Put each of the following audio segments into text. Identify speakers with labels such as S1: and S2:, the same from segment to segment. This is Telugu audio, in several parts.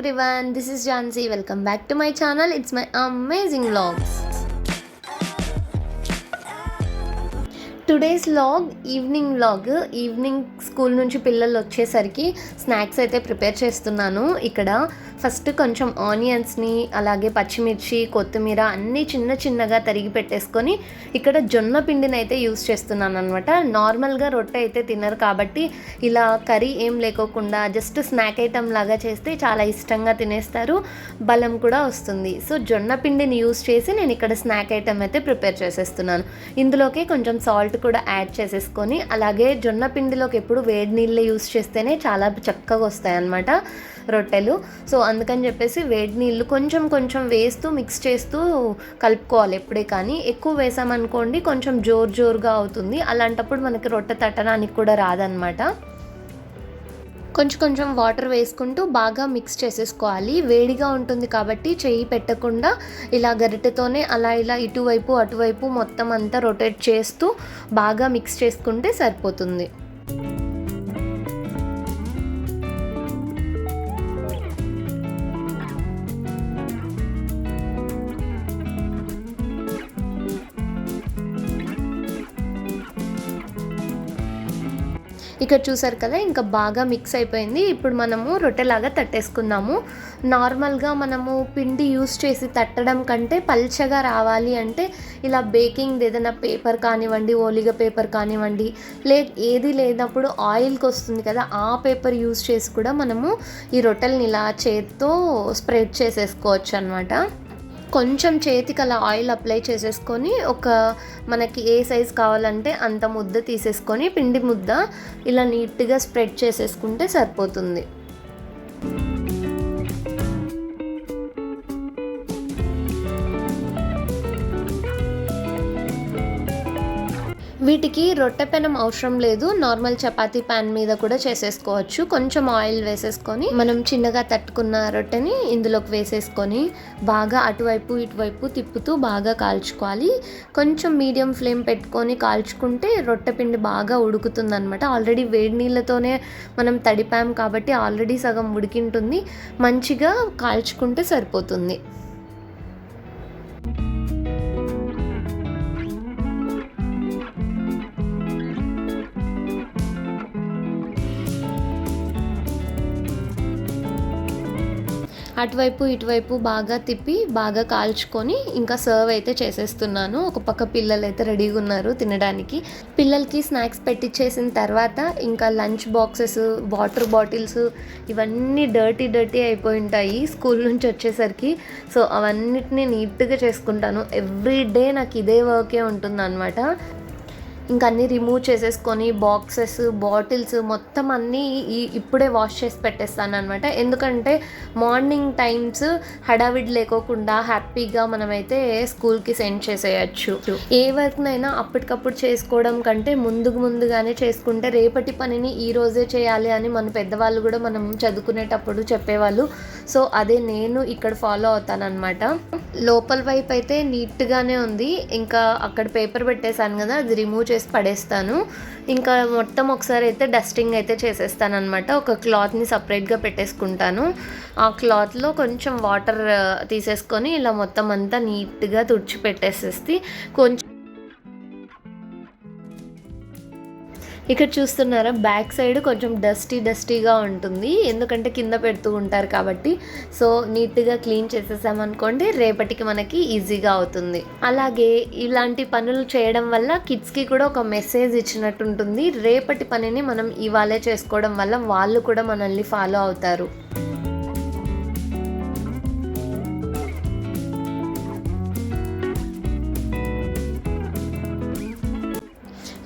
S1: Everyone this is Jhansi welcome back to my channel it's my amazing vlogs today's log evening log evening school నుంచి పిల్లలు వచ్చేసరికి స్నాక్స్ అయితే ప్రిపేర్ చేస్తున్నాను. ఇక్కడ ఫస్ట్ కొంచెం ఆనియన్స్ని అలాగే పచ్చిమిర్చి కొత్తిమీర అన్నీ చిన్న చిన్నగా తరిగి పెట్టేసుకొని ఇక్కడ జొన్న పిండిని అయితే యూస్ చేస్తున్నాను అనమాట నార్మల్గా రొట్టె అయితే తినరు కాబట్టి ఇలా కర్రీ ఏం లేకోకుండా జస్ట్ స్నాక్ ఐటమ్ లాగా చేస్తే చాలా ఇష్టంగా తినేస్తారు. బలం కూడా వస్తుంది. సో జొన్న పిండిని యూస్ చేసి నేను ఇక్కడ స్నాక్ ఐటమ్ అయితే ప్రిపేర్ చేసేస్తున్నాను. ఇందులోకి కొంచెం సాల్ట్ కూడా యాడ్ చేసేసుకొని అలాగే జొన్న పిండిలోకి ఎప్పుడు వేడి నీళ్ళు యూస్ చేస్తేనే చాలా చక్కగా వస్తాయి అన్నమాట రొట్టెలు. సో అందుకని చెప్పేసి వేడి నీళ్ళు కొంచెం కొంచెం వేస్తూ మిక్స్ చేస్తూ కలుపుకోవాలి ఎప్పుడే కానీ. ఎక్కువ వేసామనుకోండి కొంచెం జోరు జోరుగా అవుతుంది. అలాంటప్పుడు మనకి రొట్టె తట్టడానికి కూడా రాదనమాట కొంచెం కొంచెం వాటర్ వేసుకుంటూ బాగా మిక్స్ చేసేసుకోవాలి. వేడిగా ఉంటుంది కాబట్టి చెయ్యి పెట్టకుండా ఇలా గరిటెతోనే అలా ఇలా ఇటువైపు అటువైపు మొత్తం అంతా రొటేట్ చేస్తూ బాగా మిక్స్ చేసుకుంటే సరిపోతుంది. ఇక్కడ చూసారు కదా ఇంకా బాగా మిక్స్ అయిపోయింది. ఇప్పుడు మనము రొట్టెలాగా తట్టేసుకుందాము. నార్మల్గా మనము పిండి యూస్ చేసి తట్టడం కంటే పల్చగా రావాలి అంటే ఇలా బేకింగ్ ఏదైనా పేపర్ కానివ్వండి ఓలిగ పేపర్ కానివ్వండి లే ఏది లేనప్పుడు ఆయిల్కి వస్తుంది కదా ఆ పేపర్ యూస్ చేసి కూడా మనము ఈ రొట్టెల్ని ఇలా చేత్తో స్ప్రెడ్ చేసేసుకోవచ్చు అనమాట కొంచెం చేతికి అలా ఆయిల్ అప్లై చేసేసుకొని ఒక మనకి ఏ సైజ్ కావాలంటే అంత ముద్ద తీసేసుకొని పిండి ముద్ద ఇలా నీట్గా స్ప్రెడ్ చేసేసుకుంటే సరిపోతుంది. వీటికి రొట్టె పెనం అవసరం లేదు. నార్మల్ చపాతీ ప్యాన్ మీద కూడా చేసేసుకోవచ్చు. కొంచెం ఆయిల్ వేసేసుకొని మనం చిన్నగా తట్టుకున్న రొట్టెని ఇందులోకి వేసేసుకొని బాగా అటువైపు ఇటువైపు తిప్పుతూ బాగా కాల్చుకోవాలి. కొంచెం మీడియం ఫ్లేమ్ పెట్టుకొని కాల్చుకుంటే రొట్టె పిండి బాగా ఉడుకుతుంది అనమాట ఆల్రెడీ వేడి నీళ్ళతోనే మనం తడిపాం కాబట్టి ఆల్రెడీ సగం ఉడికింటుంది. మంచిగా కాల్చుకుంటే సరిపోతుంది. అటువైపు ఇటువైపు బాగా తిప్పి బాగా కాల్చుకొని ఇంకా సర్వ్ అయితే చేసేస్తున్నాను. ఒక పక్క పిల్లలు అయితే రెడీగా ఉన్నారు తినడానికి. పిల్లలకి స్నాక్స్ పెట్టించేసిన తర్వాత ఇంకా లంచ్ బాక్సెస్ వాటర్ బాటిల్స్ ఇవన్నీ డర్టీ డర్టీ అయిపోయి ఉంటాయి స్కూల్ నుంచి వచ్చేసరికి. సో అవన్నిటిని నీట్గా చేసుకుంటాను. ఎవ్రీ డే నాకు ఇదే వర్కే ఉంటుంది అనమాట ఇంకా అన్నీ రిమూవ్ చేసేసుకొని బాక్సెస్ బాటిల్స్ మొత్తం అన్నీ ఈ ఇప్పుడే వాష్ చేసి పెట్టేస్తాను అనమాట ఎందుకంటే మార్నింగ్ టైమ్స్ హడావిడి లేకోకుండా హ్యాపీగా మనమైతే స్కూల్కి సెండ్ చేసేయచ్చు. ఏ వర్క్నైనా అప్పటికప్పుడు చేసుకోవడం కంటే ముందుకు ముందుగానే చేసుకుంటే రేపటి పనిని ఈ రోజే చేయాలి అని మన పెద్దవాళ్ళు కూడా మనం చదువుకునేటప్పుడు చెప్పేవాళ్ళు. సో అదే నేను ఇక్కడ ఫాలో అవుతానన్నమాట. లోపల వైపు అయితే నీట్గానే ఉంది. ఇంకా అక్కడ పేపర్ పెట్టేశాను కదా అది రిమూవ్ చేసి పడేస్తాను. ఇంకా మొత్తం ఒకసారి అయితే డస్టింగ్ అయితే చేసేస్తాను అనమాట ఒక క్లాత్ని సపరేట్గా పెట్టేసుకుంటాను. ఆ క్లాత్లో కొంచెం వాటర్ తీసేసుకొని ఇలా మొత్తం అంతా నీట్గా తుడిచి పెట్టేసేసి కొంచెం ఇక్కడ చూస్తున్నారా బ్యాక్ సైడ్ కొంచెం డస్టీ డస్టీగా ఉంటుంది. ఎందుకంటే కింద పెడుతూ ఉంటారు కాబట్టి. సో నీట్గా క్లీన్ చేసేసామనుకోండి రేపటికి మనకి ఈజీగా అవుతుంది. అలాగే ఇలాంటి పనులు చేయడం వల్ల కిడ్స్కి కూడా ఒక మెసేజ్ ఇచ్చినట్టు ఉంటుంది రేపటి పనిని మనం ఇవాళే చేసుకోవడం వల్ల వాళ్ళు కూడా మనల్ని ఫాలో అవుతారు.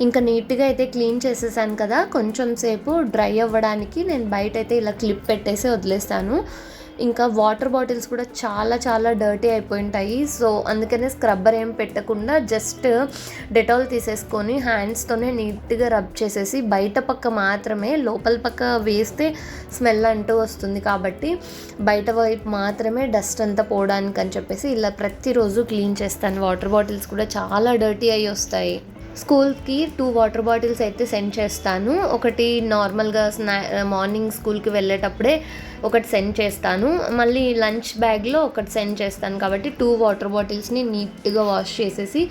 S1: ఇంకా నీట్గా అయితే క్లీన్ చేసేసాను కదా కొంచెం సేపు డ్రై అవ్వడానికి నేను బయట అయితే ఇలా క్లిప్ పెట్టేసి వదిలేస్తాను. ఇంకా వాటర్ బాటిల్స్ కూడా చాలా చాలా డర్టీ అయిపోయి ఉంటాయి సో అందుకనే స్క్రబ్బర్ ఏం పెట్టకుండా జస్ట్ డెటాల్ తీసేసుకొని హ్యాండ్స్తోనే నీట్గా రబ్ చేసేసి బయట పక్క మాత్రమే లోపల పక్క వేస్తే స్మెల్ అంటూ వస్తుంది కాబట్టి బయట వైపు మాత్రమే డస్ట్ అంతా పోవడానికి అని చెప్పేసి ఇలా ప్రతిరోజు క్లీన్ చేస్తాను. వాటర్ బాటిల్స్ కూడా చాలా డర్టీ అయి వస్తాయి. స్కూల్కి టూ వాటర్ బాటిల్స్ అయితే సెండ్ చేస్తాను. ఒకటి నార్మల్గా స్నా మార్నింగ్ స్కూల్కి వెళ్ళేటప్పుడే ఒకటి సెండ్ చేస్తాను. మళ్ళీ లంచ్ బ్యాగ్లో ఒకటి సెండ్ చేస్తాను కాబట్టి టూ వాటర్ బాటిల్స్ని నీట్గా వాష్ చేసేసి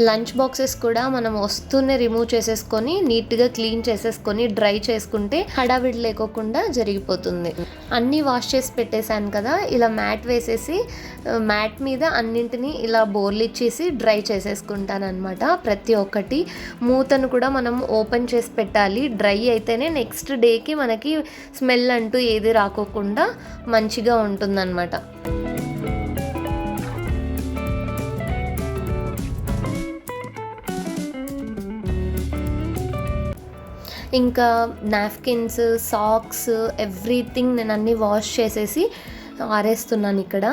S1: లంచ్ బాక్సెస్ కూడా మనం వస్తూనే రిమూవ్ చేసేసుకొని నీట్గా క్లీన్ చేసేసుకొని డ్రై చేసుకుంటే హడావిడి లేకోకుండా జరిగిపోతుంది. అన్నీ వాష్ చేసి పెట్టేశాను కదా ఇలా మ్యాట్ వేసేసి మ్యాట్ మీద అన్నింటినీ ఇలా బోర్లు ఇచ్చేసి డ్రై చేసేసుకుంటాను అనమాట ప్రతి ఒక్కటి. మూతను కూడా మనం ఓపెన్ చేసి పెట్టాలి. డ్రై అయితేనే నెక్స్ట్ డేకి మనకి స్మెల్ అంటూ ఏది రాకోకుండా మంచిగా ఉంటుందన్నమాట. ఇంకా నాప్కిన్స్ సాక్స్ ఎవ్రీథింగ్ నేను అన్నీ వాష్ చేసేసి ఆరేస్తున్నాను ఇక్కడ.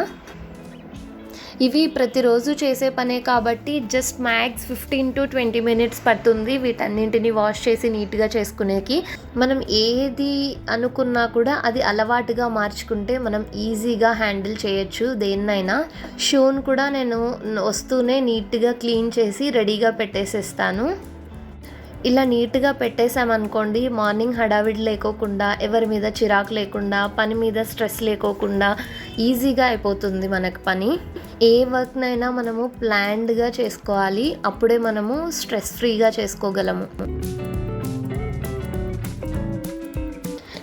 S1: ఇవి ప్రతిరోజు చేసే పనే కాబట్టి just max fifteen to twenty minutes పడుతుంది వీటన్నింటిని వాష్ చేసి నీట్గా చేసుకునేకి. మనం ఏది అనుకున్నా కూడా అది అలవాటుగా మార్చుకుంటే మనం ఈజీగా హ్యాండిల్ చేయొచ్చు దేన్నైనా. షూన్ కూడా నేను వస్తూనే నీట్గా క్లీన్ చేసి రెడీగా పెట్టేసేస్తాను. ఇలా నీట్గా పెట్టేసామనుకోండి మార్నింగ్ హడావిడి లేకోకుండా ఎవరి మీద చిరాకు లేకుండా పని మీద స్ట్రెస్ లేకోకుండా ఈజీగా అయిపోతుంది మనకు పని. ఏ వర్క్నైనా మనము ప్లాన్డ్గా చేసుకోవాలి అప్పుడే మనము స్ట్రెస్ ఫ్రీగా చేసుకోగలము.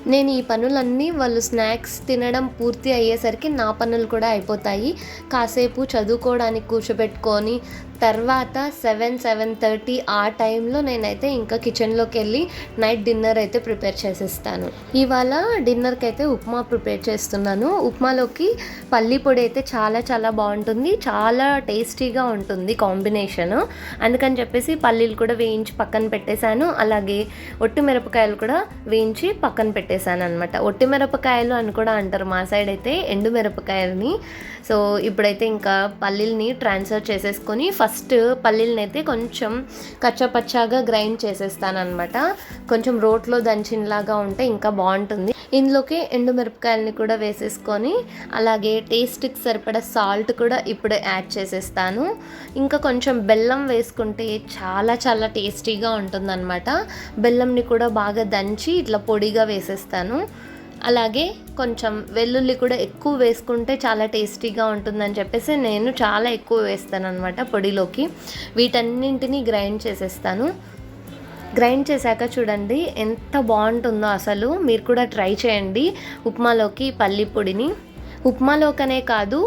S1: నేను ఈ పనులన్నీ వాళ్ళు స్నాక్స్ తినడం పూర్తి అయ్యేసరికి నా పనులు కూడా అయిపోతాయి. కాసేపు చదువుకోవడానికి కూర్చోబెట్టుకొని తర్వాత సెవెన్ సెవెన్ థర్టీ ఆ టైంలో నేనైతే ఇంకా కిచెన్లోకి వెళ్ళి నైట్ డిన్నర్ అయితే ప్రిపేర్ చేసేస్తాను. ఇవాళ డిన్నర్కి అయితే ఉప్మా ప్రిపేర్ చేస్తున్నాను. ఉప్మాలోకి పల్లి పొడి అయితే చాలా చాలా బాగుంటుంది. చాలా టేస్టీగా ఉంటుంది కాంబినేషన్. అందుకని చెప్పేసి పల్లీలు కూడా వేయించి పక్కన పెట్టేశాను. అలాగే ఒట్టి మిరపకాయలు కూడా వేయించి పక్కన పెట్టేశాను అనమాట ఒట్టి మిరపకాయలు అని కూడా అంటారు మా సైడ్ అయితే ఎండు మిరపకాయలని. సో ఇప్పుడైతే ఇంకా పల్లీల్ని ట్రాన్స్ఫర్ చేసేసుకొని ఫస్ట్ ఫస్ట్ పల్లీలని అయితే కొంచెం కచ్చపచ్చాగా గ్రైండ్ చేసేస్తాను అనమాట కొంచెం రోట్లో దంచినలాగా ఉంటే ఇంకా బాగుంటుంది. ఇందులోకి ఎండుమిరపకాయలని కూడా వేసేసుకొని అలాగే టేస్ట్కి సరిపడా సాల్ట్ కూడా ఇప్పుడు యాడ్ చేసేస్తాను. ఇంకా కొంచెం బెల్లం వేసుకుంటే చాలా చాలా టేస్టీగా ఉంటుందన్నమాట. బెల్లంని కూడా బాగా దంచి ఇట్లా పొడిగా వేసేస్తాను. అలాగే కొంచెం వెల్లుల్లి కూడా ఎక్కువ వేసుకుంటే చాలా టేస్టీగా ఉంటుందని చెప్పేసి నేను చాలా ఎక్కువ వేస్తాను అనమాట పొడిలోకి. వీటన్నింటినీ గ్రైండ్ చేసేస్తాను. గ్రైండ్ చేశాక చూడండి ఎంత బాగుంటుందో అసలు. మీరు కూడా ట్రై చేయండి ఉప్మాలోకి పల్లి పొడిని. ఉప్మాలోకనే కాదు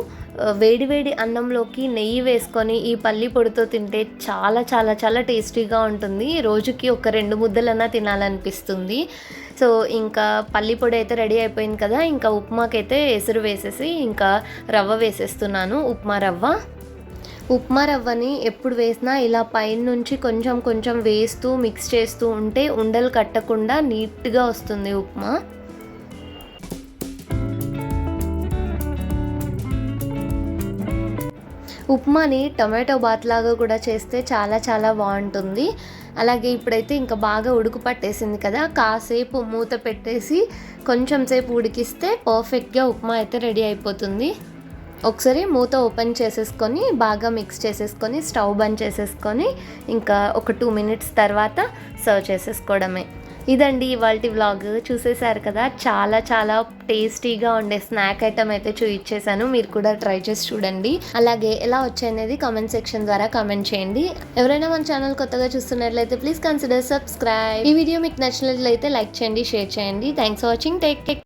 S1: వేడివేడి అన్నంలోకి నెయ్యి వేసుకొని ఈ పల్లి పొడితో తింటే చాలా చాలా చాలా టేస్టీగా ఉంటుంది. రోజుకి ఒక రెండు ముద్దలన్నా తినాలనిపిస్తుంది. సో ఇంకా పల్లి పొడి అయితే రెడీ అయిపోయింది కదా ఇంకా ఉప్మాకైతే ఎసురు వేసేసి ఇంకా రవ్వ వేసేస్తున్నాను ఉప్మా రవ్వ. ఉప్మా రవ్వని ఎప్పుడు వేసినా ఇలా పైన నుంచి కొంచెం కొంచెం వేస్తూ మిక్స్ చేస్తూ ఉంటే ఉండలు కట్టకుండా నీట్గా వస్తుంది ఉప్మా. ఉప్మాని టొమాటో బాత్ లాగా కూడా చేస్తే చాలా చాలా బాగుంటుంది. అలాగే ఇప్పుడైతే ఇంకా బాగా ఉడుకు పట్టేసింది కదా కాసేపు మూత పెట్టేసి కొంచెం సేపు ఉడికిస్తే పర్ఫెక్ట్గా ఉప్మా అయితే రెడీ అయిపోతుంది. ఒకసారి మూత ఓపెన్ చేసేసుకొని బాగా మిక్స్ చేసేసుకొని స్టవ్ బంద్ చేసేసుకొని ఇంకా ఒక టూ మినిట్స్ తర్వాత సర్వ్ చేసేసుకోవడమే. ఇదండి ఇవాళ వ్లాగ్ చూసేశారు కదా? చాలా చాలా టేస్టీగా ఉండే స్నాక్ ఐటమ్ అయితే చూపించేశాను మీరు కూడా ట్రై చేసి చూడండి. అలాగే ఎలా వచ్చాయనేది కామెంట్ సెక్షన్ ద్వారా కామెంట్ చేయండి. ఎవరైనా మన ఛానల్ కొత్తగా చూస్తున్నట్లయితే ప్లీజ్ కన్సిడర్ సబ్స్క్రైబ్ ఈ వీడియో మీకు నచ్చినట్లయితే లైక్ చేయండి షేర్ చేయండి. Thanks for watching take take